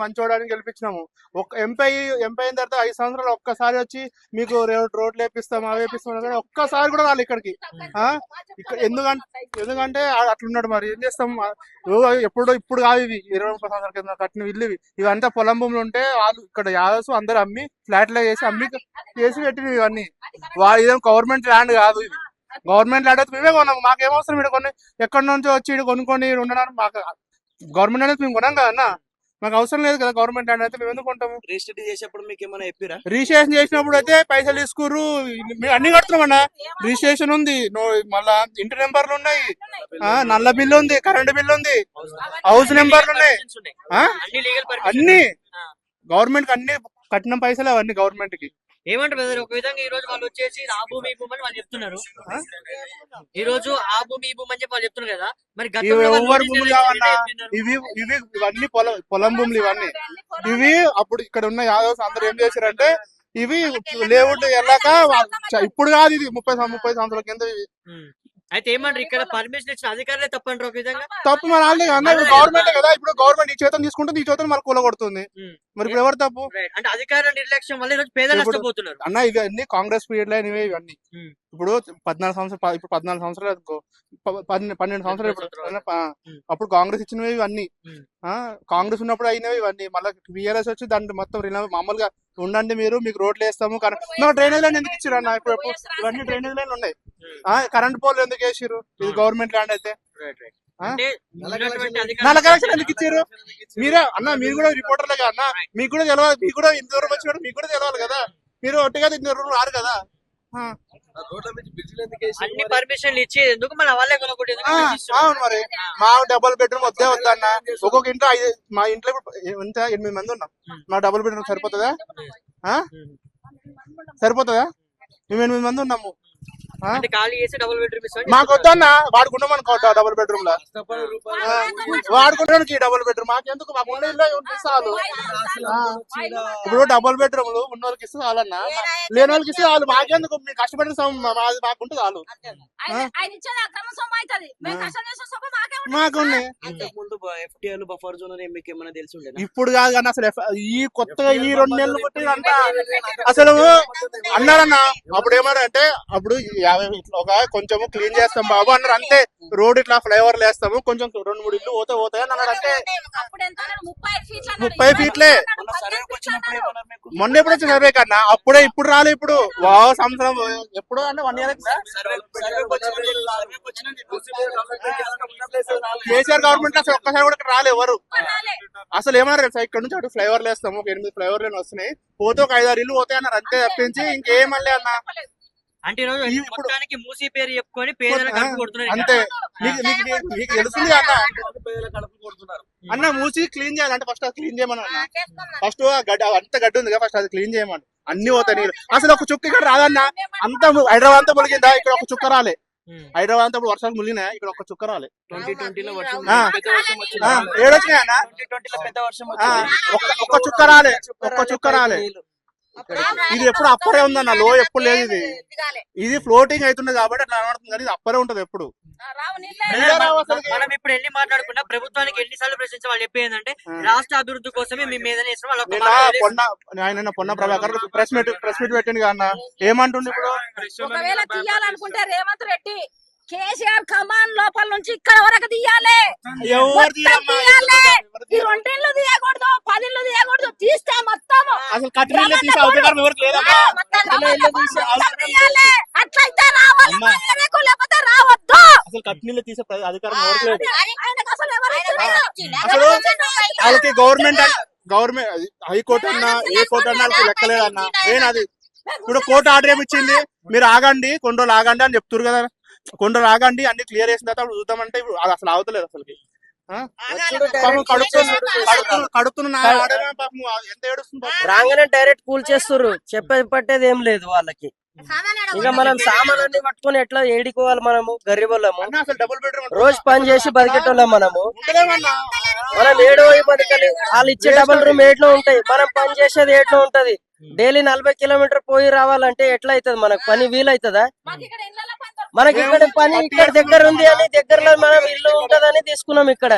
మంచోడానికి గెలిపించినాము. ఒక MP MP అయిన తర్వాత ఐదు సంవత్సరాలు ఒక్కసారి వచ్చి మీకు రోడ్లు వేపిస్తాం అవి వేపిస్తాం కానీ ఒక్కసారి కూడా రాలి ఇక్కడికి. ఆ? ఇక్కడ ఎందుకంటే ఎందుకంటే అట్లున్నాడు మరి. ఏం చేస్తాం? ఎప్పుడు ఇప్పుడు కావు ఇవి. ఇరవై ముప్పై సంవత్సరాల కింద కట్టిన ఇల్లు ఇవి. ఇవంతా పొలం భూములు ఉంటే వాళ్ళు ఇక్కడ యాదవ్స్ అందరు అమ్మి ఫ్లాట్లో వేసి అమ్మి చేసి పెట్టినవి ఇవన్నీ. వాళ్ళు ఇదేం గవర్నమెంట్ ల్యాండ్ కాదు ఇది. గవర్నమెంట్ ల్యాండ్ అయితే మేమే కొన్నాం. మాకేం అవసరం ఇక్కడ కొన్ని ఎక్కడి నుంచో వచ్చి ఇక్కడ కొనుక్కొని ఉండడానికి మాకు గవర్నమెంట్ అనేది మేము కొనాం కదా మాకు అవసరం లేదు కదా గవర్నమెంట్ ల్యాండ్ అయితే మేము ఎందుకు కొంటాము? రిజిస్టర్ చేసేప్పుడు మీకు ఏమైనా చెప్పిరా? రిజిస్ట్రేషన్ చేసినప్పుడు అయితే పైసలు తీసుకుర్రు. మేము అన్ని కడుతున్నామన్నా రిజిస్ట్రేషన్ ఉంది. మళ్ళా ఇంటి నెంబర్లు ఉన్నాయి. ఆ, నల్ల బిల్లు ఉంది కరెంట్ బిల్లు ఉంది. హౌస్ నెంబర్లు ఉన్నాయి. అన్ని గవర్నమెంట్ అన్ని. కట్టిన పైసలు అవన్నీ గవర్నమెంట్కి ఏమంటారు బ్రదర్ ఒక విధంగా ఈ రోజు వాళ్ళు వచ్చేసి ఆ భూమి భూమి అని వాళ్ళు చెప్తున్నారు. ఈ రోజు ఆ భూమి ఈ భూమి అని చెప్పి వాళ్ళు చెప్తున్నారు కదా? మరి ఇవి? ఇవి ఇవి ఇవన్నీ పొలం పొలం భూములు ఇవన్నీ. ఇవి అప్పుడు ఇక్కడ ఉన్న యాదవ్స్ అందరూ ఏం చేశారంటే ఇవి లేవుడ్ వెళ్ళాక ఇప్పుడు కాదు ఇది ముప్పై ముప్పై సంవత్సరాల కింద. అయితే ఏమంటారు ఇక్కడ పర్మిషన్ ఇచ్చిన అధికారులే తప్పంటారు ఒక విధంగా తప్పు మన వాళ్ళే ఇప్పుడు గవర్నమెంట్ కదా ఇప్పుడు గవర్నమెంట్ ఈ చేతం తీసుకుంటుంది ఈ చేతం మళ్ళీ కూల కొడుతుంది ఉమ్. మరి ఇప్పుడు ఎవరు తప్పు. అంటే అధికారుల నిర్లక్ష్యం వల్ల ఈ రోజు పేదలు నష్టపోతున్నారు అన్న ఇవి అన్ని కాంగ్రెస్ పీరియడ్లో ఇవే ఇవన్నీ. ఇప్పుడు పద్నాలుగు సంవత్సరాలు ఇప్పుడు పద్నాలుగు సంవత్సరాలు అనుకో పన్నెండు పన్నెండు సంవత్సరాలు ఇప్పుడు. అప్పుడు కాంగ్రెస్ ఇచ్చినవి ఇవన్నీ. కాంగ్రెస్ ఉన్నప్పుడు అయినవి ఇవన్నీ. మళ్ళీ టీఆర్ఎస్ వచ్చి దాన్ని మొత్తం మామూలుగా ఉండండి మీరు మీకు రోడ్లు వేస్తాము కరెంట్ డ్రైనేజ్ లైన్ ఎందుకు ఇచ్చారు అన్న ఇప్పుడు ఇవన్నీ డ్రైనేజ్ లైన్ ఉన్నాయి. ఆ కరెంట్ పోల్ ఎందుకు వేసిరు ఇది గవర్నమెంట్ ల్యాండ్ అయితే. నల్ల కలెక్షన్ ఎందుకు ఇచ్చారు మీరే అన్న మీరు కూడా రిపోర్టర్లే కదా అన్న. మీకు కూడా తెలియదు మీకు కూడా ఇంత దూరం వచ్చి మీకు కూడా తెలియాలి కదా. మీరు ఒట్టిగా ఇంత దూరం రారు కదా? అన్ని పర్మిషన్లు ఇచ్చేది ఎందుకు? మన వాళ్ళే కొనకూడదు? అవును మరి. మా డబుల్ బెడ్రూమ్ వద్దే వద్దన్న. ఒక్కొక్క ఇంట్లో ఐదు మా ఇంట్లో ఎంత? ఎనిమిది మంది ఉన్నాం. మా డబుల్ బెడ్రూమ్ సరిపోతుందా. సరిపోతుందా? మేము ఎనిమిది మంది ఉన్నాము? అంటే ఖాళీ చేసి డబుల్ బెడ్రూమ్ ఇస్తామని మాకు వద్దన్న వాడుకుంటాం అనుకో డబుల్ బెడ్రూమ్లో? వాడుకుంటానికి డబుల్ బెడ్రూమ్ మాకు ఎందుకు మాకు ఉండే ఇల్లు చాలు. ఇప్పుడు డబుల్ బెడ్రూమ్లు ఉన్న వాళ్ళకి ఇస్తే చాలన్న. లేని వాళ్ళకి ఇస్తే చాలు. మాకెందుకు? మేము కష్టపడిన మాకుంటే చాలు. ఆయన ఆయన ఇచ్చేది అక్రమ సొమ్ము అవుతుంది. మేము కష్టం చేసే సొమ్ము మాకే ఉంటుంది. మాకు ఉన్నాయి ఇంతకు ముందు ఎఫ్టీఎల్ బఫర్ జోన్ అని మీకు ఏమైనా తెలిసి ఉండేనా ఇప్పుడు కాదు కానీ అసలు ఈ కొత్తగా ఈ రెండు నెలలు కొట్టి అంట అసలు అన్నారన్న అప్పుడు ఏమన్నారంటే అప్పుడు యాభై ఇట్లా ఒక కొంచెం క్లీన్ చేస్తాం బాబు అన్నారు. అంతే రోడ్ ఇట్లా ఫ్లైఓవర్లు వేస్తాము. కొంచెం రెండు మూడు ఇల్లు పోతే పోతాయి అన్నారు అంటే ముప్పై ఫీట్లే. మొన్న ఎప్పుడు వచ్చిన సర్వే కన్నా? అప్పుడే ఇప్పుడు రాలే ఇప్పుడు. వా సంవత్సరం ఎప్పుడు అంటే వన్ ఇయర్ కేసీఆర్ గవర్నమెంట్ అసలు ఒక్కసారి కూడా ఇక్కడ రాలే ఎవరు? అసలు ఏమన్నారు సార్ ఇక్కడ నుంచి అటు ఫ్లైఓవర్లు వేస్తాము ఒక ఎనిమిది ఫ్లైఓవర్లు వస్తున్నాయి. పోతే ఒక ఐదారు ఇల్లు పోతాయి అన్నారు. అంతే తప్పించి ఇంకేం మళ్ళీ అన్న. అంటే ఈ రోజు ఈ ఇప్పుడు- మొత్తానికి మూసీ పేరు చెప్పుకొని పేదలకు ఆ, కడుపు కొడుతున్నారు. అంతే. నీకు తెలుస్తుంది అన్న. పేదల కడుపు కొడుతున్నారు. అన్న మూసి క్లీన్ చేయాలంటే ఫస్ట్ అది క్లీన్ చేయమని అన్న. ఫస్ట్ ఆ గడ్డ అంత గడ్డి ఉంది కదా ఫస్ట్ అది క్లీన్ చేయమని. అన్ని పోతాయి నీళ్ళు. అసలు ఒక చుక్క ఇక్కడ రాదన్న. అంత హైదరాబాద్ అంతా ములిగిందా? ఇక్కడ ఒక చుక్క రాలే. హైదరాబాద్ అంతా వర్షాలు ములిగినాయి ఇక్కడ ఒక చుక్క రాలే. ట్వంటీ ట్వంటీలో వర్షం ఆ. పెద్ద వర్షం వచ్చింది. ఆ, ఏడొచ్చినాయి అన్న? ట్వంటీ ట్వంటీలో పెద్ద వర్షం ఆ, వచ్చింది. ఒక్క ఒక్క చుక్క రాలే. ఒక్క చుక్క రాలే ఇది ఎప్పుడు అప్పరే ఉందన్న లో ఎప్పుడు లేదు ఇది. దిగాలే. ఇది ఫ్లోటింగ్ అవుతుంది కాబట్టి అట్లా కనబడుతుంది కానీ ఇది అప్పరే ఉంటది ఎప్పుడు. మనం ఇప్పుడు ఎన్ని మాట్లాడుకున్నా ప్రభుత్వానికి ఎన్నిసార్లు ప్రశ్నించి వాళ్ళు చెప్పేది ఏంటంటే ఆ. రాష్ట్ర అభివృద్ధి కోసమే మేము ఏదైనా చేస్తున్నాం వాళ్ళ పొన్న ఆయన Ponnam Prabhakar press meet press meet పెట్టింది అన్న. ఏమంటుండే ఇప్పుడు? ఒకవేళ తీయాలనుకుంటే రేవంత్ రెడ్డి కేసీఆర్ కమాన్ లోపల నుంచి ఇక్కడ వరకు తీయాలి. ఈ? రెండిళ్ళు తీయకూడదు పదిళ్ళు తీయకూడదు తీస్తే మొత్తం అట్లయితే రావాలి లేకపోతే రావద్దు. అసలు తీసే అధికారం? వాళ్ళకి గవర్నమెంట్ గవర్నమెంట్ హైకోర్టు అన్నా ఏ కోర్టు అన్నా వాళ్ళకి లెక్కలేదన్నా. నేను అది? ఇప్పుడు కోర్టు ఆర్డర్ ఏమి ఇచ్చింది? మీరు ఆగండి కొన్ని రోజులు ఆగండి అని చెప్తున్నారు కదా. రోజులు ఆగండి అన్ని క్లియర్ చేసిన తర్వాత అప్పుడు చూద్దామంటే ఇప్పుడు అది అసలు అవతలేదు అసలు. రాగానే డైరెక్ట్ కూల్ చేస్తారు చెప్పేది పట్టేది ఏం లేదు వాళ్ళకి. ఇక మనం సామాన్లన్నీ పట్టుకొని ఎట్లా ఏడుకోవాలి మనము? గరీబులము అన్న అసలు డబుల్ బెడ్రూమ్ రోజు పని చేసి బతికేటోళ్ళం మనము. మనం ఏడో పోయి బతకాలి. వాళ్ళు ఇచ్చే డబుల్ రూమ్ ఏట్లో ఉంటాయి. మనం పని చేసేది ఏట్లో ఉంటది. డైలీ నలభై కిలోమీటర్ పోయి రావాలంటే ఎట్లా అవుతుంది మనకు? పని వీలవుతుందా? మనకి ఇక్కడ పని ఇక్కడ దగ్గర ఉంది అని దగ్గరలో మనం ఇల్లు ఉంటదని తీసుకున్నాం ఇక్కడ.